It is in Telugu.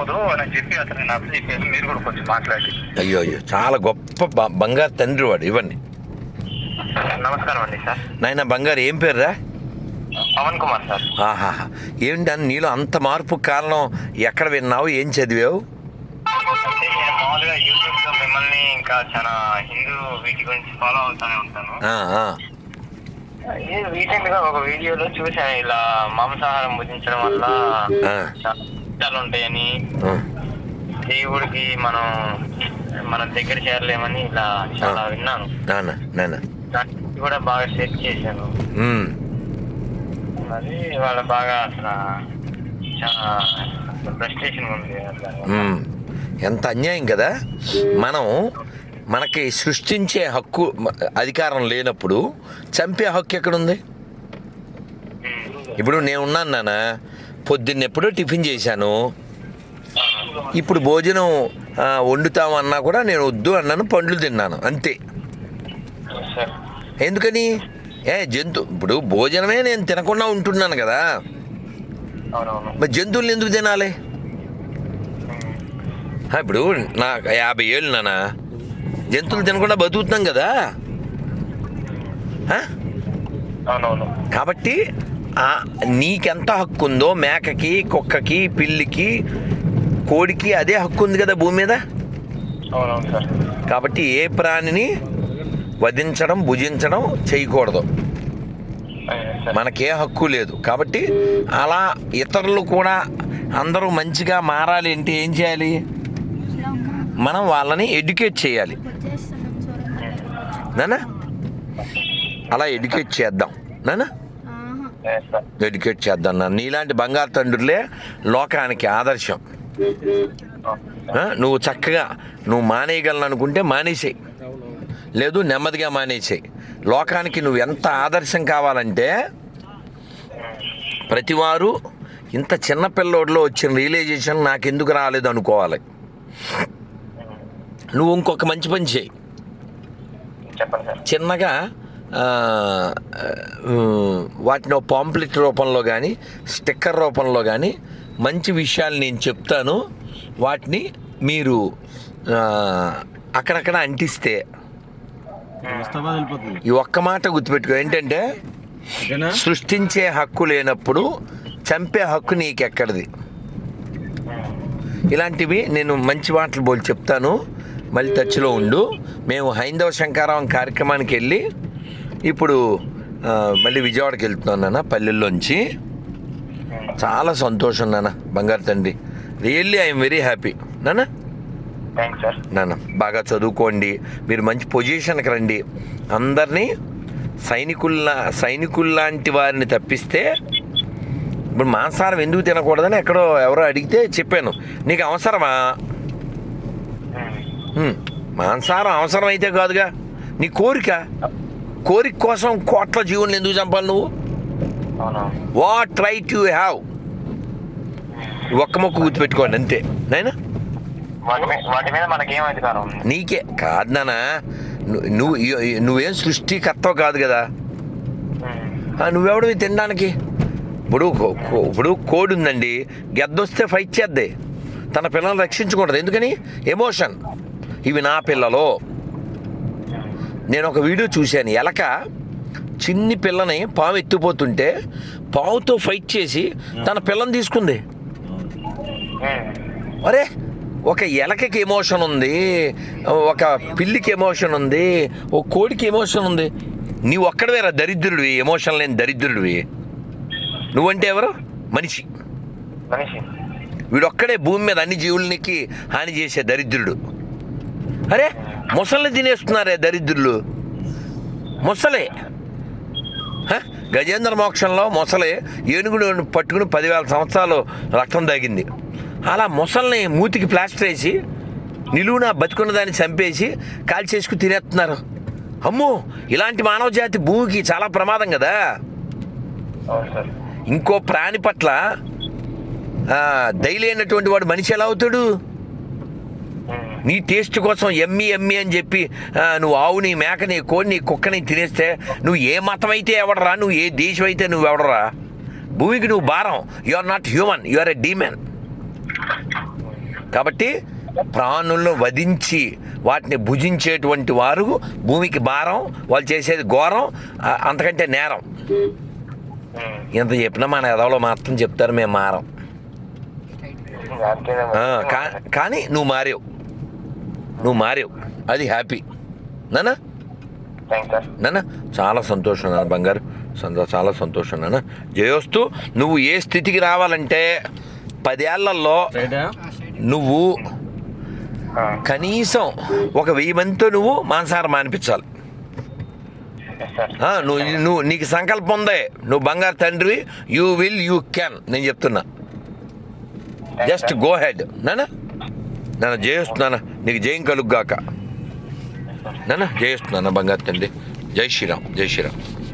తప్పదు అని చెప్పి అతను మీరు కూడా కొంచెం మాట్లాడి. అయ్యో అయ్యో చాలా గొప్ప బ- బంగారు తండ్రి వాడు ఇవ్వండి. నమస్కారం అండి సార్. నాయన బంగారు ఏం పేరురా? పవన్ కుమార్ సార్. ఆహా ఏంటి అని నీలో అంత మార్పు కారణం ఎక్కడ విన్నావు ఏం చదివావు? అంటే నేను మామూలుగా యూట్యూబ్లో మిమ్మల్ని ఇంకా చాలా హిందూ వీటి గురించి ఫాలో అవుతానే ఉంటాను. ఆ, ఆ. రీసెంట్గా ఒక వీడియోలో చూసాను ఇలా మాంసాహారం భుజించడం వల్ల ఆ. చాలా కష్టాలు ఉంటాయని. దేవుడికి మనం మనం దగ్గర చేరలేమని ఇలా చాలా విన్నాను. కూడా బాగా షేర్ చేశాను. అది వాళ్ళ బాగా అసలు చాలా ఫ్రస్ట్రేషన్ ఉంది. ఎంత అన్యాయం కదా. మనం మనకి సృష్టించే హక్కు అధికారం లేనప్పుడు చంపే హక్కు ఎక్కడుంది? ఇప్పుడు నేను ఉన్నాను నాన్న. పొద్దున్న ఎప్పుడో టిఫిన్ చేశాను. ఇప్పుడు భోజనం వండుతాం అన్నా కూడా నేను వద్దు అన్నాను పండ్లు తిన్నాను అంతే. ఎందుకని? ఏ జంతు ఇప్పుడు భోజనమే నేను తినకుండా ఉంటున్నాను కదా. మరి జంతువులు ఎందుకు తినాలి? ఇప్పుడు నా యాభై ఏళ్ళు నాన్న. జంతువులు తినకుండా బతుకుతున్నాం కదా. కాబట్టి నీకెంత హక్కు ఉందో మేకకి కుక్కకి పిల్లికి కోడికి అదే హక్కు ఉంది కదా భూమి మీద? కాబట్టి ఏ ప్రాణిని వధించడం భుజించడం చేయకూడదు. మనకే హక్కు లేదు. కాబట్టి అలా ఇతరులు కూడా అందరూ మంచిగా మారాలి అంటే ఏం చేయాలి? మనం వాళ్ళని ఎడ్యుకేట్ చేయాలి. నానా? అలా ఎడ్యుకేట్ చేద్దాం. నానా? ఎడ్యుకేట్ చేద్దాం నీలాంటి బంగారు తండ్రులే లోకానికి ఆదర్శం. నువ్వు చక్కగా నువ్వు మానేయగలను అనుకుంటే మానేసేయి. లేదు నెమ్మదిగా మానేసేయి. లోకానికి నువ్వు ఎంత ఆదర్శం కావాలంటే ప్రతివారు ఇంత చిన్న పిల్లోడిలో వచ్చిన రియలైజేషన్ నాకెందుకు రాలేదు అనుకోవాలి. నువ్వు ఇంకొక మంచి పని చేయి. చిన్నగా వాటిని పాంప్లెట్ రూపంలో కానీ స్టిక్కర్ రూపంలో కానీ మంచి విషయాలు నేను చెప్తాను. వాటిని మీరు అక్కడక్కడ అంటిస్తే ఈ ఒక్క మాట గుర్తుపెట్టుకో. ఏంటంటే సృష్టించే హక్కు లేనప్పుడు చంపే హక్కు నీకెక్కడిది? ఇలాంటివి నేను మంచి మాటలు బోల్ చెప్తాను. మళ్ళీ టచ్లో ఉండు. మేము హైందవ శంకారావం కార్యక్రమానికి వెళ్ళి ఇప్పుడు మళ్ళీ విజయవాడకి వెళ్తున్నాను నాన్న పల్లెల్లోంచి. చాలా సంతోషం నాన్న బంగారు తండ్రి. రియల్లీ ఐఎమ్ వెరీ హ్యాపీ నాన్న? నాన్న బాగా చదువుకోండి మీరు మంచి పొజిషన్కి రండి. అందరినీ సైనికుల్లా సైనికుల్లాంటి వారిని తప్పిస్తే ఇప్పుడు మాంసాహారం ఎందుకు తినకూడదని ఎక్కడో ఎవరో అడిగితే చెప్పాను. నీకు అవసరమా? హ్మ్, మాంసాహారం అవసరం అయితే కాదుగా. నీ కోరిక? కోరిక కోసం కోట్ల జీవులను ఎందుకు చంపాలి నువ్వు? వాట్ రైట్ యూ హ్యావ్ ఒక్క మొక్క గుర్తుపెట్టుకోండి అంతే. ఉంది నీకే. కాదు నాన్న ను- నువ్వు నువ్వేం సృష్టికర్తవు కాదు కదా? ఆ, నువ్వెవడివి తినడానికి? ఇప్పుడు ఇప్పుడు కోడి ఉందండి. గెద్దొస్తే ఫైట్ చేద్దే. తన పిల్లల్ని రక్షించకూడదు ఎందుకని? ఎమోషన్ ఇవి నా పిల్లలు. నేను ఒక వీడియో చూశాను. ఎలక చిన్ని పిల్లని పాము ఎత్తిపోతుంటే పావుతో ఫైట్ చేసి తన పిల్లని తీసుకుంది. అరే ఒక ఎలకకి ఎమోషన్ ఉంది ఒక పిల్లికి ఎమోషన్ ఉంది ఒక కోడికి ఎమోషన్ ఉంది. నీవు ఒక్కడవేరా దరిద్రుడివి ఎమోషన్ లేని దరిద్రుడివి. నువ్వంటే ఎవరు? మనిషి. మనిషి. వీడొక్కడే భూమి మీద అన్ని జీవులనికి హాని చేసే దరిద్రుడు. అరే ముసల్ని తినేస్తున్నారే దరిద్రులు. ముసలే? గజేంద్ర మోక్షంలో మొసలే ఏనుగుడు పట్టుకుని పదివేల సంవత్సరాలు రక్తం తాగింది అలా మొసల్ని మూతికి ప్లాస్టర్ వేసి నిలువున బతుకున్న దాన్ని చంపేసి కాల్చేసుకుని తినేస్తున్నారు. అమ్మో ఇలాంటి మానవ జాతి భూమికి చాలా ప్రమాదం కదా. ఇంకో ప్రాణి పట్ల దయలేనటువంటి వాడు మనిషి ఎలా అవుతాడు? నీ టేస్ట్ కోసం ఎమ్మి ఎమ్మి అని చెప్పి నువ్వు ఆవుని మేకని కోడిని కుక్కని తినేస్తే నువ్వు ఏ మతం అయితే ఎవడరా నువ్వు ఏ దేశం అయితే నువ్వు ఎవడరా? భూమికి నువ్వు భారం. You are not human you are a demon కాబట్టి ప్రాణులను వధించి వాటిని భుజించేటువంటి వారు భూమికి భారం వాళ్ళు చేసేది ఘోరం అంతకంటే నేరం. ఇంత చెప్పినా మన ఎదవలో మాత్రం చెప్తారు మేము మారం. కానీ నువ్వు మారావు. నువ్వు మారావు. అది హ్యాపీ. నానా? నాన్న చాలా సంతోషం నాన్న బంగారు. సంతో చాలా సంతోషం నాన్న జయోస్తు నువ్వు ఏ స్థితికి రావాలంటే పదేళ్ళలో నువ్వు కనీసం ఒక వెయ్యి మందితో నువ్వు మాంసాహారం మానిపించాలి. నువ్వు నువ్వు నీకు సంకల్పం ఉందే. నువ్వు బంగారు తండ్రి యూ విల్ యూ క్యాన్ నేను చెప్తున్నా. జస్ట్ గో హెడ్ నాన్న నాన్న జయిస్తున్నానా నీకు జయం కలుగ్గాక. నాన్న జయిస్తున్నానా బంగారు తండ్రి. జై శ్రీరామ్ జై శ్రీరామ్.